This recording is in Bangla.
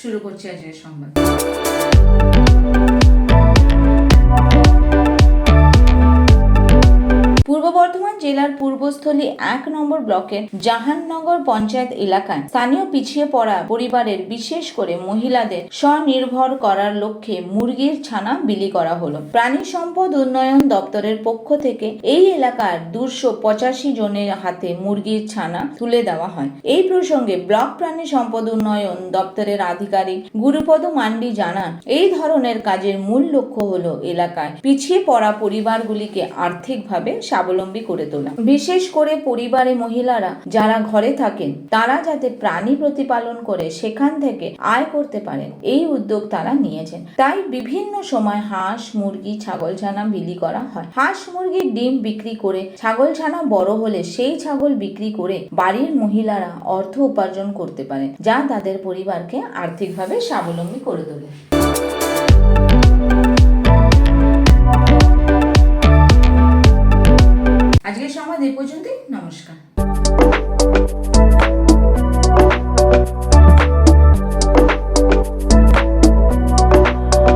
শুরু করছি আজকের সংবাদ। পূর্ব বর্ধমান জেলার পূর্বস্থলী এক নম্বর ব্লকের জাহাননগর পঞ্চায়েত এলাকায় স্থানীয় পিছিয়ে পড়া পরিবারের বিশেষ করে মহিলাদের স্বনির্ভর করার লক্ষ্যে মুরগির ছানা বিলি করা হলো। প্রাণী সম্পদ উন্নয়ন দপ্তরের পক্ষ থেকে এই এলাকার দুশো পঁচাশি জনের হাতে মুরগির ছানা তুলে দেওয়া হয়। এই প্রসঙ্গে ব্লক প্রাণী সম্পদ উন্নয়ন দপ্তরের আধিকারিক গুরুপদ মান্ডি জানান, এই ধরনের কাজের মূল লক্ষ্য হলো এলাকায় পিছিয়ে পড়া পরিবারগুলিকে আর্থিকভাবে স্বাবলম্বী করে তোলা। বিশেষ করে পরিবারে মহিলারা যারা ঘরে থাকেন, তারা যাতে প্রাণী প্রতিপালন করে সেখান থেকে আয় করতে পারেন, এই উদ্যোগ তারা নিয়েছেন। তাই বিভিন্ন সময় হাঁস, মুরগি ছাগল ছানা বিলি করা হয়। হাঁস মুরগির ডিম বিক্রি করে ছাগল ছানা বড় হলে সেই ছাগল বিক্রি করে বাড়ির মহিলারা অর্থ উপার্জন করতে পারেন, যা তাদের পরিবারকে আর্থিকভাবে স্বাবলম্বী করে তোলে। আজ এই পর্যন্তই নমস্কার।